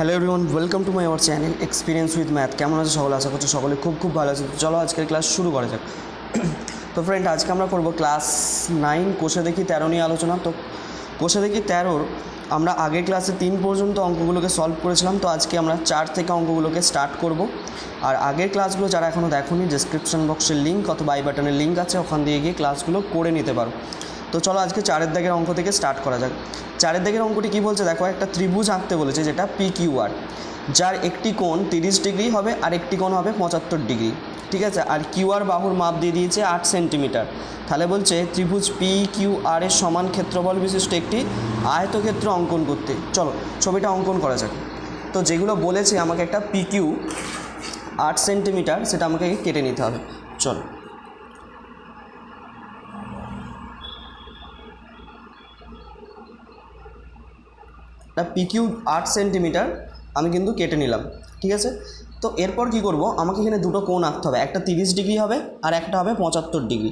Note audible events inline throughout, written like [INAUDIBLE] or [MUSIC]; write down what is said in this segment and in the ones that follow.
Hello everyone welcome to my our channel experience with math কেমন আছে সকলে? আশা করছি সকলে খুব খুব ভালো আছে। চলো আজকের ক্লাস শুরু করা যাক। [CLEARS THROAT] তো ফ্রেন্ড আজকে আমরা করব ক্লাস নাইন কোষে দেখি তেরো নিয়ে আলোচনা। তো কোষে দেখি তেরোর, আমরা আগের ক্লাসে তিন পর্যন্ত অঙ্কগুলোকে সলভ করেছিলাম। তো আজকে আমরা চার থেকে অঙ্কগুলোকে স্টার্ট করব। আর আগের ক্লাসগুলো যারা এখনও দেখোনি ডিসক্রিপশন বক্সের লিঙ্ক অথবা আই বাটনের লিঙ্ক আছে, ওখান দিয়ে গিয়ে ক্লাসগুলো করে নিতে পারো। তো চলো আজকে চারের দাগের অঙ্ক থেকে স্টার্ট করা যাক। চারের দাগের অঙ্কটি কী বলছে? দেখো, একটা ত্রিভুজ আঁকতে বলেছে যেটা পি কিউ আর যার একটি কোণ তিরিশ ডিগ্রি হবে, আর একটি কোণ হবে পঁচাত্তর ডিগ্রি। ঠিক আছে? আর কিউআর বাহুর মাপ দিয়ে দিয়েছে আট সেন্টিমিটার। তাহলে বলছে, ত্রিভুজ পি কিউ আর এর সমান ক্ষেত্রফল বিশিষ্ট একটি আয়তক্ষেত্র অঙ্কন করতে। চলো, ছবিটা অঙ্কন করা যাক। তো যেগুলো বলেছে, আমাকে একটা পি কিউ আট সেন্টিমিটার, সেটা আমাকে কেটে নিতে হবে। চলো। একটা পিকিউ আট সেন্টিমিটার আমি কিন্তু কেটে নিলাম, ঠিক আছে? তো এরপর কি করব? আমাকে এখানে দুটো কোণ আঁকতে হবে, একটা তিরিশ ডিগ্রি হবে আর একটা হবে পঁচাত্তর ডিগ্রি।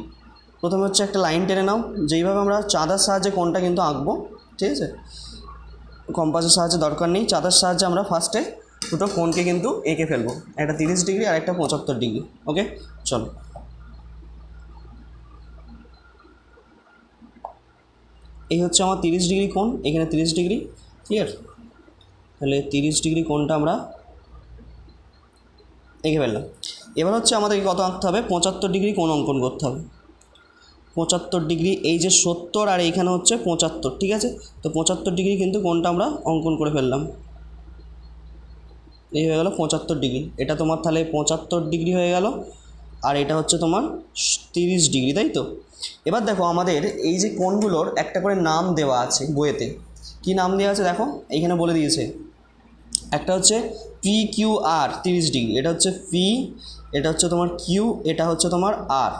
প্রথমে হচ্ছে একটা লাইন টেনে নাও, যেইভাবে আমরা চাঁদার সাহায্যে কোণটা কিন্তু আঁকবো, ঠিক আছে? কম্পাসের সাহায্যে দরকার নেই, চাঁদার সাহায্যে আমরা ফার্স্টে দুটো কোণকে কিন্তু এঁকে ফেলব, একটা তিরিশ ডিগ্রি আর একটা পঁচাত্তর ডিগ্রি ওকে চলো। এই হচ্ছে আমার তিরিশ ডিগ্রি কোণ, এখানে তিরিশ ডিগ্রি ক্লিয়ার তাহলে তিরিশ ডিগ্রি কোণটা আমরা এঁকে ফেললাম। এবার হচ্ছে আমাদেরকে কত আঁকতে হবে? পঁচাত্তর ডিগ্রি কোণ অঙ্কন করতে হবে। পঁচাত্তর ডিগ্রি, এই যে সত্তর আর এইখানে হচ্ছে পঁচাত্তর, ঠিক আছে? তো পঁচাত্তর ডিগ্রি কিন্তু কোণটা আমরা অঙ্কন করে ফেললাম। এই হয়ে গেল পঁচাত্তর ডিগ্রি। এটা তোমার তাহলে পঁচাত্তর ডিগ্রি হয়ে গেল আর এটা হচ্ছে তোমার তিরিশ ডিগ্রি, তাই তো? এবার দেখো আমাদের এই যে কোণগুলোর একটা করে নাম দেওয়া আছে বইয়েতে। কি নাম দেওয়া আছে দেখো? এইখানে বলে দিয়েছে। একটা হচ্ছে পি কিউ আর তিরিশ ডিগ্রি। এটা হচ্ছে পি এটা হচ্ছে তোমার কিউ এটা হচ্ছে তোমার আর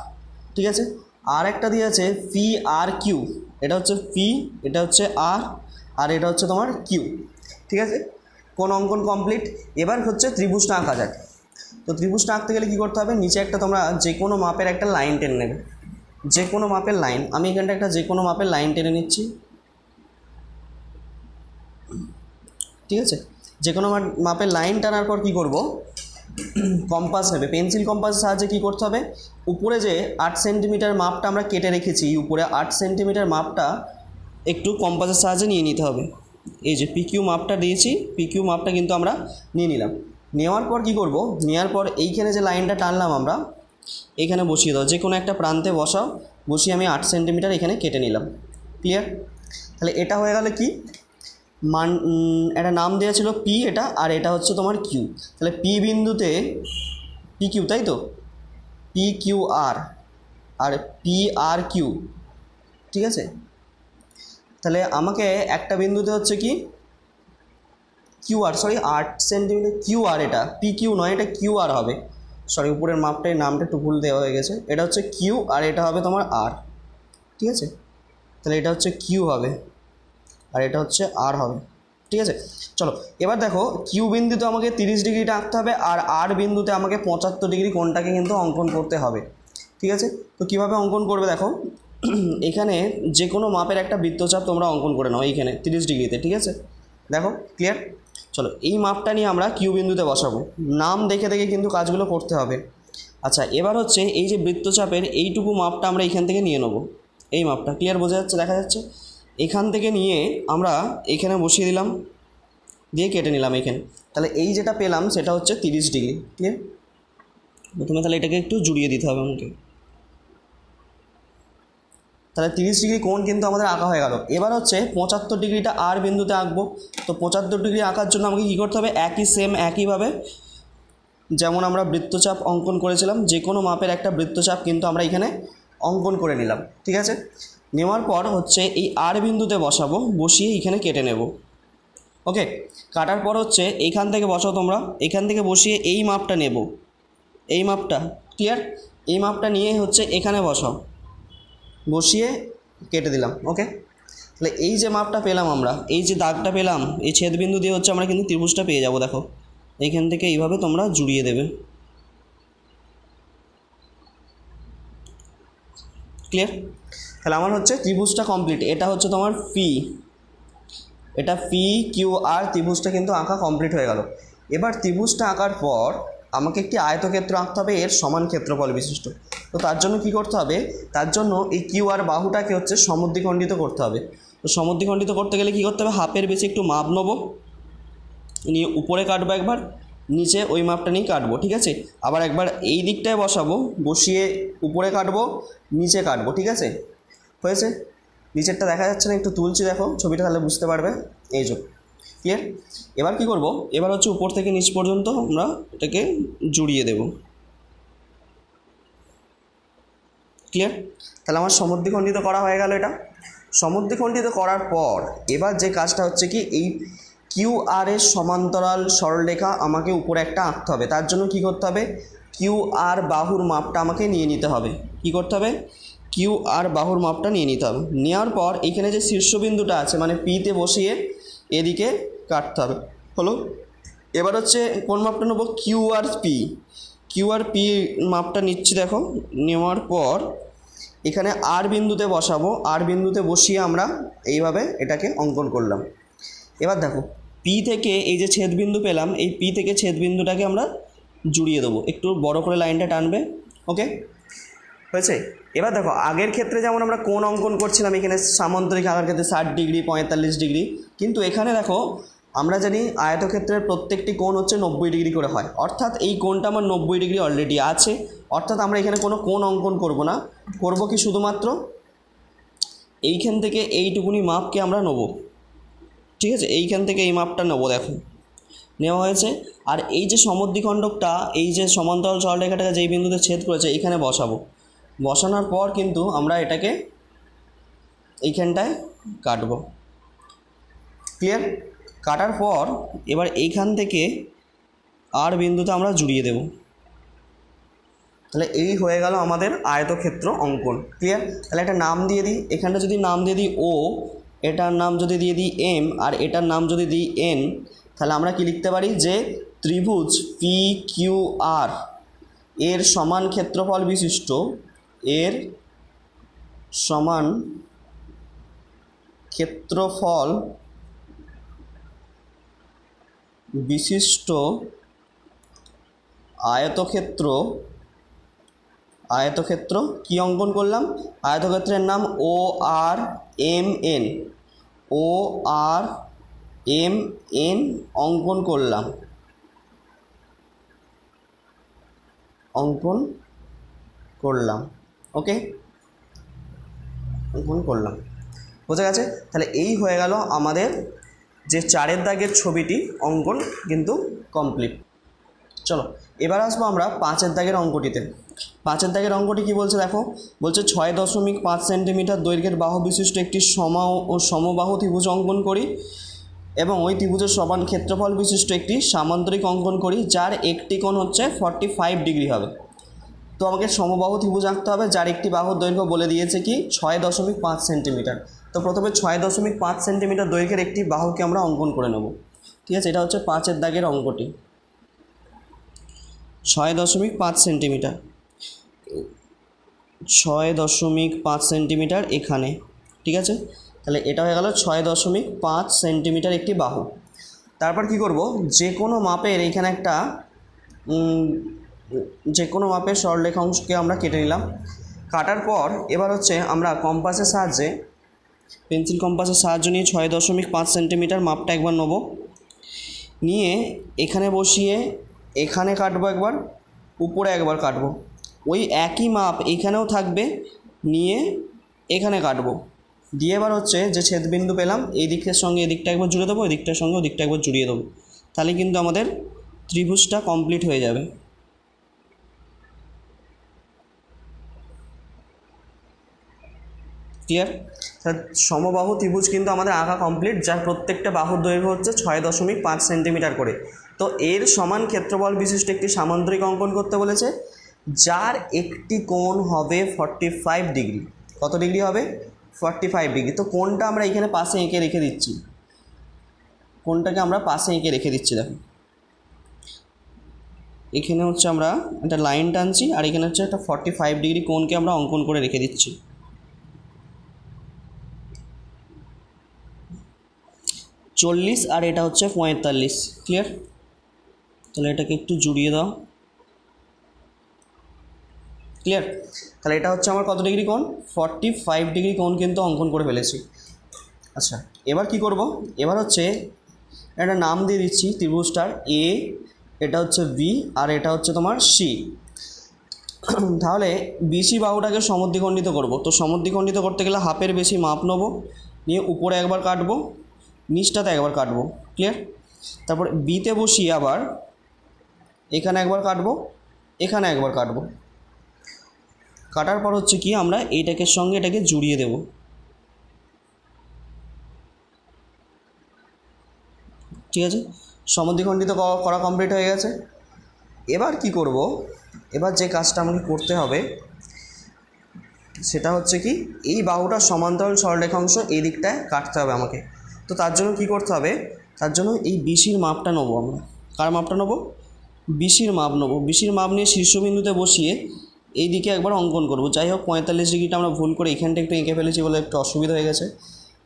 ঠিক আছে? আর একটা দিয়ে আছে পি আর কিউ এটা হচ্ছে পি এটা হচ্ছে আর আর এটা হচ্ছে তোমার কিউ ঠিক আছে? কোন অঙ্কন কমপ্লিট এবার হচ্ছে ত্রিভুজটা আঁকা যাক। তো ত্রিভুজটা আঁকতে গেলে কী করতে হবে? নিচে একটা তোমরা যে কোনো মাপের একটা লাইন টেনে নেবে। যে কোনো মাপের লাইন। আমি এখানটা একটা যে কোনো মাপের লাইন টেনে নিচ্ছি। ঠিক আছে? যে কোনো মা- মাপের লাইন টানার পর কী করব? কম্পাস হবে পেন্সিল কম্পাসের সাহায্যে কী করতে হবে? উপরে যে আট সেন্টিমিটার মাপটা আমরা কেটে রেখেছি, উপরে আট সেন্টিমিটার মাপটা একটু কম্পাসের সাহায্যে নিয়ে নিতে হবে। এই যে পিকিউ মাপটা দিয়েছি পিকিউ মাপটা কিন্তু আমরা নিয়ে নিলাম। নেওয়ার পর কি করব? নেওয়ার পর এইখানে যে লাইনটা টানলাম আমরা, এখানে বসিয়ে দাও। যে কোনো একটা প্রান্তে বসাও। বসিয়ে আমি আট সেন্টিমিটার এখানে কেটে নিলাম। ক্লিয়ার তাহলে এটা হয়ে গেল কি? মান একটা নাম দেওয়া ছিল পি এটা, আর এটা হচ্ছে তোমার কিউ তাহলে পি বিন্দুতে পি কিউ তাই তো? P Q R R P R Q ঠিক আছে? তাহলে আমাকে একটা বিন্দুতে হচ্ছে কি? কিউ আর সরি আট সেন্টিমিটার কিউ আর এটা। পি কিউ নয়, এটা কিউ আর হবে। সরি উপরের মাপটাই, নামটা একটু ভুল দেওয়া হয়ে গেছে। এটা হচ্ছে কিউ আর এটা হবে তোমার আর ঠিক আছে? তাহলে এটা হচ্ছে কিউ হবে। আর এটা হচ্ছে আর হবে। ঠিক আছে? চলো, এবার দেখো কিউ বিন্দুতে আমাকে তিরিশ ডিগ্রিটা আঁকতে হবে আর আর বিন্দুতে আমাকে পঁচাত্তর ডিগ্রি কোনটাকে কিন্তু অঙ্কন করতে হবে। ঠিক আছে? তো কীভাবে অঙ্কন করবে দেখো? [CLEARS THROAT] এখানে যে কোনো মাপের একটা বৃত্তচাপ তোমরা অঙ্কন করে নাও এইখানে, তিরিশ ডিগ্রিতে, ঠিক আছে? দেখো ক্লিয়ার চলো, এই মাপটা নিয়ে আমরা কিউ বিন্দুতে বসাবো। নাম দেখে দেখে কিন্তু কাজগুলো করতে হবে। আচ্ছা এবার হচ্ছে এই যে বৃত্তচাপের এইটুকু মাপটা আমরা এইখান থেকে নিয়ে নেব। এই মাপটা ক্লিয়ার বোঝা যাচ্ছে? দেখা যাচ্ছে? এখান থেকে নিয়ে আমরা এখানে বসিয়ে দিলাম, দিয়ে কেটে নিলাম এখানে। তাহলে এই যেটা পেলাম সেটা হচ্ছে তিরিশ ডিগ্রি ক্লিয়ার প্রথমে তাহলে এটাকে একটু জুড়িয়ে দিতে হবে আমাকে। তাহলে তিরিশ ডিগ্রি কোণ কিন্তু আমাদের আঁকা হয়ে গেল। এবার হচ্ছে পঁচাত্তর ডিগ্রিটা আর বিন্দুতে আঁকবো। তো পঁচাত্তর ডিগ্রি আঁকার জন্য আমাকে কী করতে হবে? একই সেম একইভাবে যেমন আমরা বৃত্তচাপ অঙ্কন করেছিলাম যে কোনো মাপের একটা বৃত্তচাপ কিন্তু আমরা এখানে অঙ্কন করে নিলাম। ঠিক আছে? নেওয়ার পর হচ্ছে এই আর বিন্দুতে বসাবো, বসিয়ে এখানে কেটে নেব। ওকে, কাটার পর হচ্ছে এইখান থেকে বসাও তোমরা। এখান থেকে বসিয়ে এই মাপটা নেব। এই মাপটা ক্লিয়ার এই মাপটা নিয়ে হচ্ছে এখানে বসাও। বসিয়ে কেটে দিলাম, ওকে? তাহলে এই যে মাপটা পেলাম আমরা, এই যে দাগটা পেলাম, এই ছেদবিন্দু দিয়ে হচ্ছে আমরা কিন্তু ত্রিভুজটা পেয়ে যাব, দেখো। এইখান থেকে এইভাবে তোমরা জুড়িয়ে দেবে। ক্লিয়ার তাহলে আমার হচ্ছে ত্রিভুজটা কমপ্লিট এটা হচ্ছে তোমার পি এটা পি কিউ আর ত্রিভুজটা কিন্তু আঁকা কমপ্লিট হয়ে গেল। এবার ত্রিভুজটা আঁকার পর আমাকে একটি আয়তক্ষেত্র আঁকতে হবে, এর সমান ক্ষেত্রফল বিশিষ্ট। তো তার জন্য কি করতে হবে? তার জন্য এই কিউ আর বাহুটাকে হচ্ছে সমুদ্রিখণ্ডিত করতে হবে। তো সমুদ্রিখণ্ডিত করতে গেলে কি করতে হবে? হাফের বেশি একটু মাপ নেব। নিয়ে উপরে কাটবো একবার, নিচে ওই মাপটা নিয়ে কাটবো, ঠিক আছে? আবার একবার এই দিকটায় বসাবো, বসিয়ে উপরে কাটবো, নিচে কাটবো, ঠিক আছে? হয়েছে? নিচেরটা দেখা যাচ্ছে না, একটু তুলছি দেখো, ছবিটা তাহলে বুঝতে পারবে। এই যে ক্লিয়ার এবার কি করব? এবার হচ্ছে উপর থেকে নিচ পর্যন্ত আমরা এটাকে জুড়িয়ে দেব। ক্লিয়ার তাহলে আমার সমুদ্রিখণ্ডিত করা হয়ে গেল এটা। সমুদ্রিখণ্ডিত করার পর, এবার যে কাজটা হচ্ছে কি, এই কিউ আর এর সমান্তরাল সরলরেখা আমাকে উপরে একটা আঁকতে হবে। তার জন্য কি করতে হবে? কিউ আর বাহুর মাপটা আমাকে নিয়ে নিতে হবে। কি করতে হবে? কিউ আর বাহুর মাপটা নিয়ে নিতে হবে। নেওয়ার পর এখানে যে শীর্ষবিন্দুটা আছে মানে পিতে বসিয়ে এদিকে কাটতে হবে। হলো? এবার হচ্ছে কোন মাপটা নেব? Q R P Q R P মাপটা নিচ্ছি দেখো। নেওয়ার পর এখানে আর বিন্দুতে বসাবো। আর বিন্দুতে বসিয়ে আমরা এইভাবে এটাকে অঙ্কন করলাম। এবার দেখো পি থেকে এই যে ছেদবিন্দু পেলাম, এই পি থেকে ছেদবিন্দুটাকে আমরা জুড়িয়ে দেবো। একটু বড় করে লাইনটা টানবে ওকে হয়েছে? এবার দেখো, আগের ক্ষেত্রে যেমন আমরা কোন অঙ্কন করছিলাম, এখানে সামন্তরিক আঁকার ক্ষেত্রে ষাট ডিগ্রি, পঁয়তাল্লিশ ডিগ্রি। কিন্তু এখানে দেখো, আমরা জানি আয়তক্ষেত্রের প্রত্যেকটি কোণ হচ্ছে নব্বই ডিগ্রি করে হয়। অর্থাৎ এই কোণটা আমার নব্বই ডিগ্রি অলরেডি আছে। অর্থাৎ আমরা এখানে কোনো কোণ অঙ্কন করব না। করব কি শুধুমাত্র এইখান থেকে এইটুকুনি মাপকে আমরা নেব। ঠিক আছে? এইখান থেকে এই মাপটা নেব, দেখো। নেওয়া হয়েছে। আর এই যে সমদ্বিখণ্ডকটা, এই যে সমান্তরাল সরলরেখাটাকে যেই বিন্দুতে ছেদ করেছে এইখানে বসাবো। বসানোর পর কিন্তু আমরা এটাকে এইখানটায় কাটবো। ক্লিয়ার কাটার পর এবার এইখান থেকে আর বিন্দুতে আমরা জুড়িয়ে দেব। তাহলে এই হয়ে গেল আমাদের আয়তক্ষেত্র অঙ্কন। ক্লিয়ার তাহলে একটা নাম দিয়ে দিই। এখানটা যদি নাম দিয়ে দিই ও এটার নাম যদি দিয়ে দিই এম আর এটার নাম যদি দিই এন তাহলে আমরা কি লিখতে পারি? যে ত্রিভুজ পি কিউ আর এর সমান ক্ষেত্রফল বিশিষ্ট এর সমান ক্ষেত্রফল বিশিষ্ট আয়তক্ষেত্র আয়তক্ষেত্র কি অঙ্কন করলাম? আয়তক্ষেত্রের নাম O R M N O R M N অঙ্কন করলাম। অঙ্কন করলাম। ওকে? অঙ্কন করলাম। বোঝা গেছে? তাহলে এই হয়ে গেল আমাদের যে চারের দাগের ছবিটি, অঙ্কন কিন্তু কমপ্লিট চলো, এবার আসব আমরা পাঁচের দাগের অঙ্কটিতে। পাঁচের দাগের অঙ্কটি কি বলছে দেখো? বলছে ছয় দশমিক পাঁচ সেন্টিমিটার দৈর্ঘ্যের বাহু বিশিষ্ট একটি সমা ও সমবাহু ত্রিভুজ অঙ্কন করি এবং ওই ত্রিভুজের সমান ক্ষেত্রফল বিশিষ্ট একটি সামান্তরিক অঙ্কন করি, যার একটি কোণ হচ্ছে ফর্টি ফাইভ ডিগ্রি হবে। তো আমাকে সমবাহু ত্রিভুজ আঁকতে হবে, যার একটি বাহুর দৈর্ঘ্য বলে দিয়েছে কি? ছয় দশমিক পাঁচ সেন্টিমিটার। তো প্রথমে ছয় দশমিক পাঁচ সেন্টিমিটার দৈর্ঘ্যের একটি বাহুকে আমরা অঙ্কন করে নেব। ঠিক আছে? এটা হচ্ছে পাঁচের দাগের অঙ্কটি। ছয় দশমিক পাঁচ সেন্টিমিটার। ছয় দশমিক পাঁচ সেন্টিমিটার এখানে। ঠিক আছে? তাহলে এটা হয়ে গেল ছয় দশমিক পাঁচ সেন্টিমিটার একটি বাহু। তারপর কি করব? যে কোনো মাপের এখানে একটা যে কোনো মাপের সরলরেখা অংশকে আমরা কেটে নিলাম। কাটার পর এবার হচ্ছে আমরা কম্পাসের সাহায্যে, পেন্সিল কম্পাসের সাহায্য নিয়ে ছয় দশমিক পাঁচ সেন্টিমিটার মাপটা একবার নেব। নিয়ে এখানে বসিয়ে এখানে কাটবো একবার, উপরে একবার কাটবো। ওই একই মাপ এখানেও থাকবে, নিয়ে এখানে কাটবো। দিয়ে এবার হচ্ছে যে ছেদবিন্দু পেলাম, এই দিকের সঙ্গে এদিকটা একবার জুড়ে দেবো, এদিকটার সঙ্গে ওদিকটা একবার জুড়িয়ে দেবো। তাহলে কিন্তু আমাদের ত্রিভুজটা কমপ্লিট হয়ে যাবে। ক্লিয়ার সমবাহু ত্রিভুজ কিন্তু আমাদের আঁকা কমপ্লিট যার প্রত্যেকটা বাহুর দৈর্ঘ্য হচ্ছে ছয় দশমিক পাঁচ সেন্টিমিটার করে। তো এর সমান ক্ষেত্রফল বিশিষ্ট একটি সামান্তরিক অঙ্কন করতে বলেছে, যার একটি কোণ হবে ফর্টি ফাইভ ডিগ্রি কত ডিগ্রি হবে? ফর্টি ফাইভ ডিগ্রি তো কোণটা আমরা এখানে পাশে এঁকে রেখে দিচ্ছি। কোণটাকে আমরা পাশে এঁকে রেখে দিচ্ছি, দেখো। এখানে হচ্ছে আমরা একটা লাইন টানছি, আর এখানে হচ্ছে একটা ফর্টি ফাইভ ডিগ্রি কোণকে আমরা অঙ্কন করে রেখে দিচ্ছি। চল্লিশ আর এটা হচ্ছে পঁয়তাল্লিশ। ক্লিয়ার তাহলে এটাকে একটু জুড়িয়ে দাও। ক্লিয়ার তাহলে এটা হচ্ছে আমার কত ডিগ্রি কোণ? ফর্টি ফাইভ ডিগ্রি কোণ কিন্তু অঙ্কন করে ফেলেছি। আচ্ছা এবার কি করব? এবার হচ্ছে একটা নাম দিয়ে দিচ্ছি ত্রিভুজটার এ এটা হচ্ছে বি আর এটা হচ্ছে তোমার সি তাহলে বিসি বাহুটাকে সমদ্বিখণ্ডিত করব। তো সমদ্বিখণ্ডিত করতে গেলে হাফের বেশি মাপ নেব। নিয়ে উপরে একবার কাটবো। নিচটাতে একবার কাটবো ক্লিয়ার তারপর বিতে বসিয়ে আবার এখানে একবার কাটবো, এখানে একবার কাটবো। কাটার পর হচ্ছে কি, আমরা এইটাকে সঙ্গে এটাকে জুড়িয়ে দেব। ঠিক আছে? সমদ্বিখণ্ডিত করা কমপ্লিট হয়ে গেছে। এবার কি করব? এবার যে কাজটা আমাকে করতে হবে, সেটা হচ্ছে কি, এই বাহুটার সমান্তরাল সরলরেখাংশ এই দিকটায় কাটতে হবে আমাকে। তো তার জন্য কি করতে হবে? তার জন্য এই বিসির মাপটা নেব আমরা। কার মাপটা নেব? বিসির মাপ নেব। বিসির মাপ নিয়ে শীর্ষবিন্দুতে বসিয়ে এই দিকে একবার অঙ্কন করব। যাই হোক, পঁয়তাল্লিশ ডিগ্রিটা আমরা ভুল করে এখানটা একটু এঁকে ফেলেছি বলে একটু অসুবিধা হয়ে গেছে।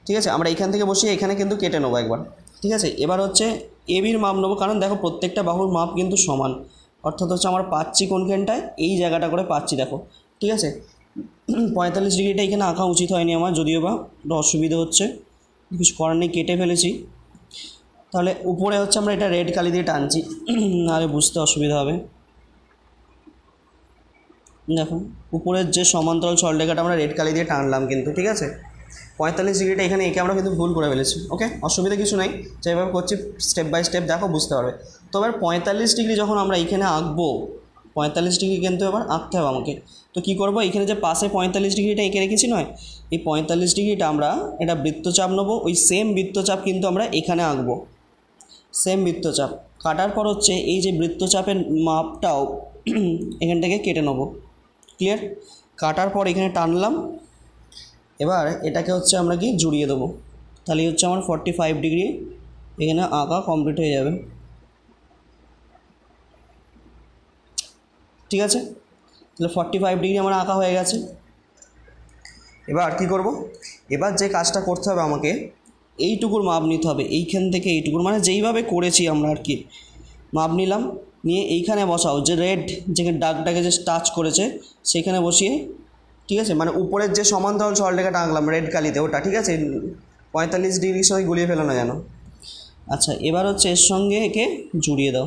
ঠিক আছে? আমরা এখান থেকে বসিয়ে এখানে কিন্তু কেটে নেব একবার। ঠিক আছে? এবার হচ্ছে এবির মাপ নেব। কারণ দেখো, প্রত্যেকটা বাহুর মাপ কিন্তু সমান। অর্থাৎ হচ্ছে আমরা পাচ্ছি কোনখানটায়? এই জায়গাটা করে পাচ্ছি, দেখো। ঠিক আছে? পঁয়তাল্লিশ ডিগ্রিটা এখানে আঁকা উচিত হয়নি আমার, যদিও বা অসুবিধা হচ্ছে। কিছু করার নেই, কেটে ফেলেছি। তাহলে উপরে হচ্ছে আমরা এটা রেড কালি দিয়ে টানছি। নাহলে বুঝতে অসুবিধা হবে। দেখো, উপরের যে সমান্তরাল সরলরেখাটা আমরা রেড কালি দিয়ে টানলাম কিন্তু, ঠিক আছে? পঁয়তাল্লিশ ডিগ্রিটা এখানে এঁকে আমরা কিন্তু ভুল করে ফেলেছি ওকে অসুবিধা কিছু নেই, যেভাবে করছি স্টেপ বাই স্টেপ দেখো, বুঝতে পারবে। তো এবার পঁয়তাল্লিশ ডিগ্রি যখন আমরা এখানে আঁকবো পঁয়তাল্লিশ ডিগ্রি কিন্তু এবার আঁকতে হবে আমাকে। তো কী করব? এখানে যে পাশে পঁয়তাল্লিশ ডিগ্রিটা এঁকে রেখেছি নয়, এই পঁয়তাল্লিশ ডিগ্রিটা আমরা এটা বৃত্তচাপ নেব, ওই সেম বৃত্তচাপ কিন্তু আমরা এখানে আঁকবো। সেম বৃত্তচাপ। কাটার পর হচ্ছে এই যে বৃত্তচাপের মাপটাও [CLEARS THROAT] এখান থেকে কেটে নেব। ক্লিয়ার কাটার পর এখানে টানলাম। এবার এটাকে হচ্ছে আমরা কি? জুড়িয়ে দেবো। তাহলে হচ্ছে আমার ফর্টি ফাইভ ডিগ্রি এখানে আঁকা কমপ্লিট হয়ে যাবে। ঠিক আছে? তাহলে ফর্টি ফাইভ ডিগ্রি আমার আঁকা হয়ে গেছে। এবার কি করব? এবার যে কাজটা করতে হবে আমাকে এইটুকুর মাপ নিতে হবে এইখান থেকে এইটুকুর মানে যেইভাবে করেছি আমরা আর কি। মাপ নিলাম নিয়ে এইখানে বসাও যে রেড যেখানে দাগটাকে যে টাচ করেছে সেখানে বসিয়ে ঠিক আছে? মানে উপরের যে সমান্তরাল সরলরেখাটা আঁকলাম রেড কালিতে ওটা ঠিক আছে? পঁয়তাল্লিশ ডিগ্রির সঙ্গে গুলিয়ে ফেলানো যেন। আচ্ছা এবার হচ্ছে এর সঙ্গে একে জুড়িয়ে দাও।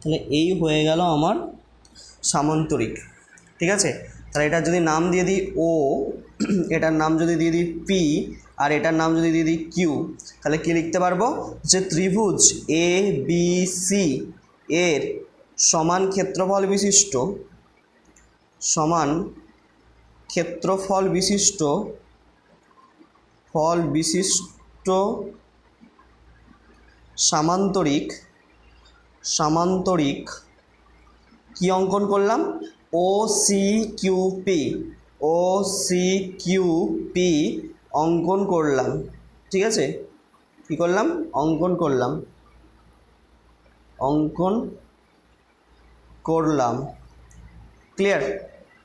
তাহলে এই হয়ে গেল আমার সামান্তরিক, ঠিক আছে? তাহলে এটার যদি নাম দিয়ে দিই ও এটার নাম যদি দিয়ে দিই পি আর এটার নাম যদি দিয়ে দিই কিউ তাহলে কি লিখতে পারব? যে ত্রিভুজ এ বি সি এর সমান ক্ষেত্রফল বিশিষ্ট, সমান ক্ষেত্রফল বিশিষ্ট, ফল বিশিষ্ট সামান্তরিক সামান্তরিক কি অঙ্কন করলাম? O C Q P O C Q P অঙ্কন করলাম। ঠিক আছে? কী করলাম? অঙ্কন করলাম। অঙ্কন করলাম। ক্লিয়ার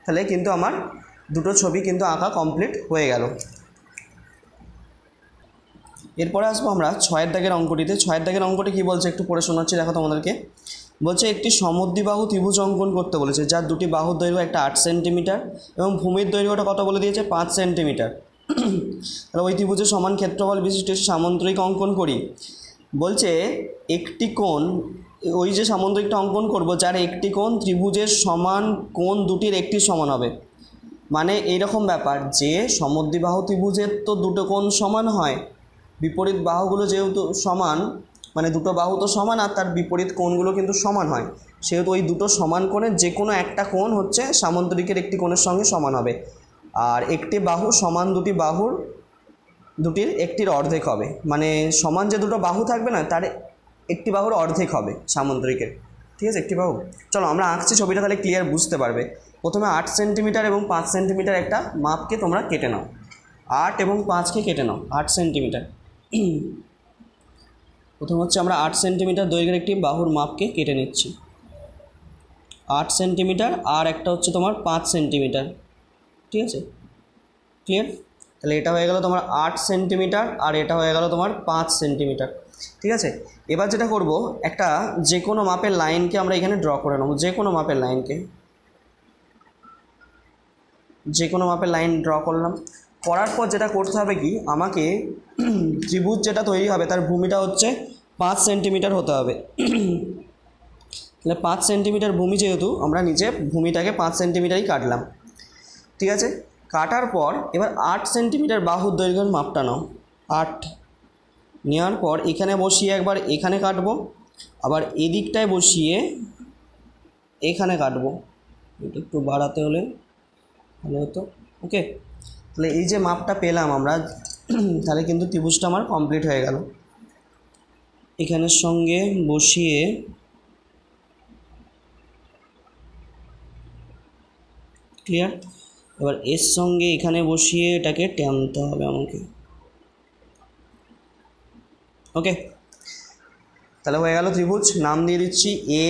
তাহলে কিন্তু আমার দুটো ছবি কিন্তু আঁকা কমপ্লিট হয়ে গেল। এরপরে আসব আমরা ছয়ের দাগের অঙ্কটিতে। ছয়ের দাগের অঙ্কটি কী বলছে? একটু পড়ে শোনাচ্ছি, দেখো তোমাদেরকে। বলছে, একটি সমদ্বিবাহু ত্রিভুজ অঙ্কন করতে বলেছে, যার দুটি বাহুর দৈর্ঘ্য একটা আট সেন্টিমিটার এবং ভূমির দৈর্ঘ্যটা কত বলে দিয়েছে? পাঁচ সেন্টিমিটার। তাহলে ওই ত্রিভুজের সমান ক্ষেত্রফল বিশিষ্ট সামন্তরিক অঙ্কন করি। বলছে, একটি কোণ, ওই যে সামন্তরিকটা অঙ্কন করব, যার একটি কোণ ত্রিভুজের সমান কোণ দুটির একটি সমান হবে। মানে এইরকম ব্যাপার যে সমদ্বিবাহু ত্রিভুজের তো দুটো কোণ সমান হয় বিপরীত বাহুগুলো যেহেতু সমান মানে দুটো বাহু তো সমান আর তার বিপরীত কোণগুলো কিন্তু সমান হয়। সেহেতু ওই দুটো সমান কোণের যে কোনো একটা কোণ হচ্ছে সামন্তরিকের একটি কোণের সঙ্গে সমান হবে। আর একটি বাহু সমান দুটি বাহুর, দুটির একটির অর্ধেক হবে। মানে সমান যে দুটো বাহু থাকবে না, তার একটি বাহুর অর্ধেক হবে সামন্তরিকের। ঠিক আছে, একটি বাহু? চলো আমরা আঁকছি ছবিটা তাহলে ক্লিয়ার বুঝতে পারবে। প্রথমে আট সেন্টিমিটার এবং পাঁচ সেন্টিমিটার একটা মাপকে তোমরা কেটে নাও। আট এবং পাঁচকে কেটে নাও, আট সেন্টিমিটার [CLEARS THROAT] প্রথম হচ্ছে আমরা আট সেন্টিমিটার দৈর্ঘ্যের একটি বাহুর মাপকে কেটে নিচ্ছি। আট সেন্টিমিটার আর একটা হচ্ছে তোমার পাঁচ সেন্টিমিটার। ঠিক আছে? ক্লিয়ার তাহলে এটা হয়ে গেল তোমার আট সেন্টিমিটার আর এটা হয়ে গেল তোমার পাঁচ সেন্টিমিটার। ঠিক আছে? এবার যেটা করব, একটা যে কোনো মাপের লাইনকে আমরা এখানে ড্র করে নেব যে কোনো মাপের লাইনকে। যে কোনো মাপের লাইন ড্র করলাম। করার পর যেটা করতে হবে কি, আমাকে ত্রিভুজ যেটা তৈরি হবে, তার ভূমিটা হচ্ছে পাঁচ সেন্টিমিটার হতে হবে। তাহলে পাঁচ সেন্টিমিটার ভূমি যেহেতু, আমরা নিচে ভূমিটাকে পাঁচ সেন্টিমিটারই কাটলাম। ঠিক আছে? কাটার পর এবার আট সেন্টিমিটার বাহুর দৈর্ঘ্যের মাপটা নাও। আট। নেওয়ার পর এখানে বসিয়ে একবার এখানে কাটবো। আবার এদিকটায় বসিয়ে এখানে কাটবো। একটু বাড়াতে হলে ভালো হতো। ওকে তাহলে এই যে মাপটা পেলাম আমরা, তাহলে কিন্তু ত্রিভুজটা আমার কমপ্লিট হয়ে গেল। এখানের সঙ্গে বসিয়ে ক্লিয়ার এবার এর সঙ্গে এখানে বসিয়ে এটাকে টানতে হবে আমাকে। ওকে তাহলে হয়ে গেল ত্রিভুজ। নাম দিয়ে দিচ্ছি এ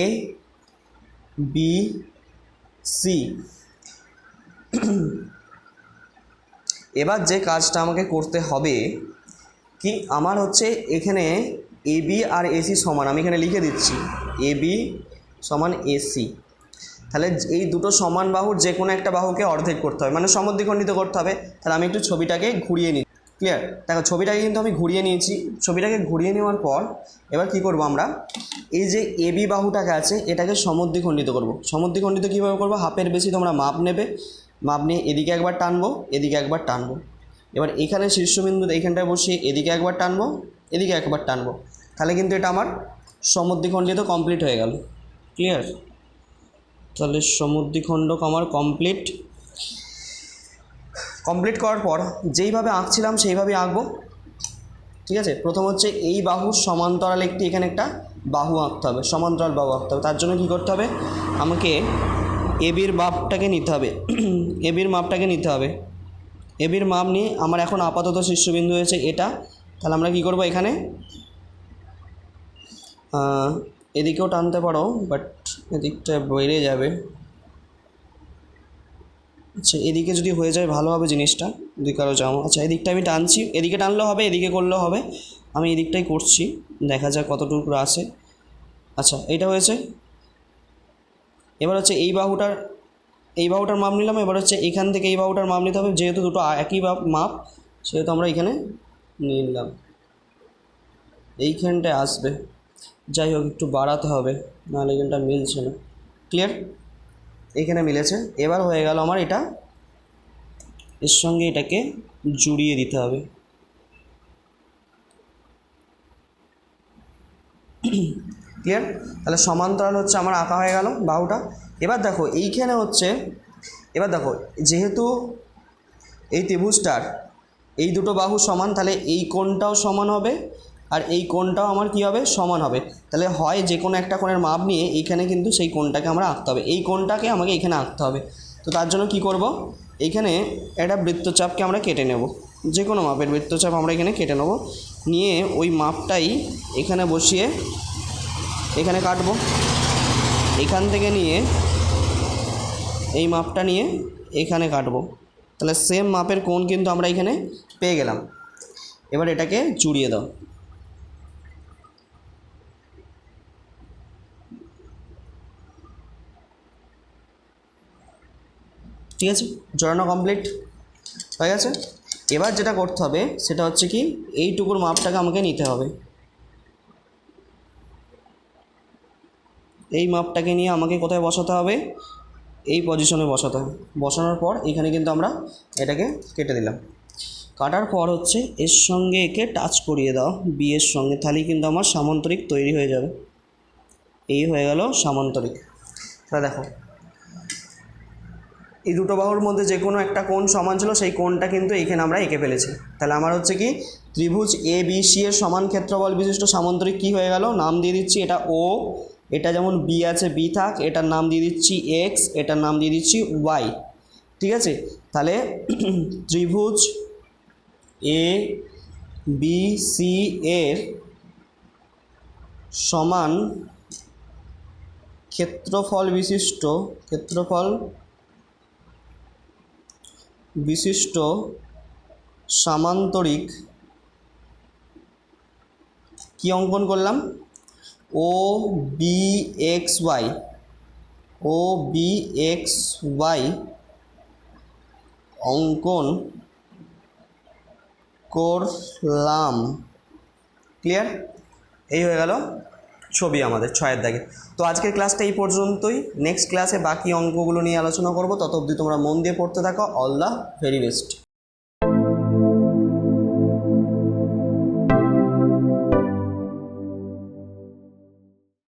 বি সি এবার যে কাজটা আমাকে করতে হবে, কি আমার হচ্ছে এখানে এ বি আর এসি সমান, আমি এখানে লিখে দিচ্ছি এ বি সমান এসি তাহলে এই দুটো সমান বাহুর যে কোনো একটা বাহুকে অর্ধেক করতে হবে মানে সমদ্বিখণ্ডিত করতে হবে। তাহলে আমি একটু ছবিটাকে ঘুরিয়ে নিই ক্লিয়ার দেখো, ছবিটাকে কিন্তু আমি ঘুরিয়ে নিয়েছি। ছবিটাকে ঘুরিয়ে নেওয়ার পর এবার কি করব আমরা? এই যে এবি বাহুটাকে আছে, এটাকে সমদ্বিখণ্ডিত করব। সমদ্বিখণ্ডিত কীভাবে করব? হাফের বেশি তোমরা মাপ নেবে। মাপ নিয়ে এদিকে একবার টানবো, এদিকে একবার টানবো। এবার এখানে শীর্ষবিন্দু এইখানটায় বসিয়ে এদিকে একবার টানবো, এদিকে একবার টানবো। তাহলে কিন্তু এটা আমার সমদ্বিখণ্ডিত কমপ্লিট হয়ে গেল। ক্লিয়ার তাহলে সমুদ্রিখণ্ডক আমার কমপ্লিট কমপ্লিট করার পর যেইভাবে আঁকছিলাম সেইভাবে আঁকবো। ঠিক আছে? প্রথম হচ্ছে এই বাহুর সমান্তরাল একটি এখানে একটা বাহু আঁকতে হবে, সমান্তরাল বাহু আঁকতে হবে। তার জন্য কী করতে হবে? আমাকে এবির মাপটাকে নিতে হবে। [CLEARS THROAT] এবির মাপটাকে নিতে হবে। এবির মাপ নিয়ে আমার এখন আপাতত শীর্ষবিন্দু হয়েছে এটা। তাহলে আমরা কী করব এখানে? এদিকেও টানতে পারো বাট এদিকটা বেড়ে যাবে। আচ্ছা এদিকে যদি হয়ে যায় ভালো হবে জিনিসটা। যদি কারও যাও। আচ্ছা এদিকটা আমি টানছি। এদিকে টানলেও হবে, এদিকে করলেও হবে। আমি এদিকটাই করছি। দেখা যাক কতটুকু আসে আচ্ছা এইটা হয়েছে? এবার হচ্ছে এই বাহুটার এই বাহুটার মাপ নিলাম, এবার হচ্ছে এখান থেকে এই বাহুটার মাপ নিতে হবে, যেহেতু দুটো একই মাপ, সেহেতু আমরা এখানে নিয়ে নিলাম। এইখানটায় আসবে। যাই হোক, একটু বাড়াতে হবে, নাহলে এখানটা মিলছে না। ক্লিয়ার এইখানে মিলেছে। এবার হয়ে গেল আমার এটা। এর সঙ্গে এটাকে জুড়িয়ে দিতে হবে। ক্লিয়ার তাহলে সমান্তরাল হচ্ছে আমার আঁকা হয়ে গেল বাহুটা। এবার দেখো, এইখানে হচ্ছে, এবার দেখো, যেহেতু এই ত্রিভুজটার এই দুটো বাহু সমান, তাহলে এই কোণটাও সমান হবে, আর এই কোণটাও আমার কী হবে? সমান হবে। তাহলে হয় যে কোনো একটা কোণের মাপ নিয়ে এইখানে কিন্তু সেই কোণটাকে আমরা আঁকতে হবে। এই কোণটাকে আমাকে এখানে আঁকতে হবে। তো তার জন্য কি করব? এইখানে একটা বৃত্তচাপকে আমরা কেটে নেব। যে কোনো মাপের বৃত্তচাপ আমরা এখানে কেটে নেব। নিয়ে ওই মাপটাই এখানে বসিয়ে এখানে কাটবো। এখান থেকে নিয়ে এই মাপটা নিয়ে এখানে কাটবো। তাহলে সেম মাপের কোণ কিন্তু আমরা এখানে পেয়ে গেলাম। এবার এটাকে জুড়িয়ে দাও। ঠিক আছে? জড়ানো কমপ্লিট হয়ে গেছে। এবার যেটা করতে হবে, সেটা হচ্ছে কি, এইটুকুর মাপটাকে আমাকে নিতে হবে। এই মাপটাকে নিয়ে আমাকে কোথায় বসাতে হবে? এই পজিশনে বসাতে হবে। বসানোর পর এখানে কিন্তু আমরা এটাকে কেটে দিলাম। কাটার পর হচ্ছে এর সঙ্গে একে টাচ করিয়ে দাও। বি এর সঙ্গে। তাহলেই কিন্তু আমার সামান্তরিক তৈরি হয়ে যাবে। এই হয়ে গেল সামান্তরিক। তা দেখো, এই দুটো বাহুর মধ্যে যে কোনো একটা কোণ সমান ছিল, সেই কোণটা কিন্তু এইখানে আমরা এঁকে ফেলেছি। তাহলে আমার হচ্ছে কি, ত্রিভুজ এ বি সি এর সমান ক্ষেত্রফল বিশিষ্ট সামান্তরিক কী হয়ে গেল? নাম দিয়ে দিচ্ছি, এটা ও এটা যেমন বি আছে বি থাক, এটার নাম দিয়ে দিচ্ছি এক্স এটার নাম দিয়ে দিচ্ছি ওয়াই ঠিক আছে? তাহলে [CLEARS THROAT] ত্রিভুজ এ বি সি এর সমান ক্ষেত্রফল বিশিষ্ট ক্ষেত্রফল বিশিষ্ট সামান্তরিক কি অঙ্কন করলাম? O B X Y O B X Y অঙ্কন করলাম। ক্লিয়ার এই হয়ে গেল ছবি আমাদের ছয়ের দাগে। তো আজকের ক্লাসটা এই পর্যন্তই। নেক্সট ক্লাসে বাকি অঙ্কগুলো নিয়ে আলোচনা করব। তত অবধি তোমরা মন দিয়ে পড়তে থাকো। All the very best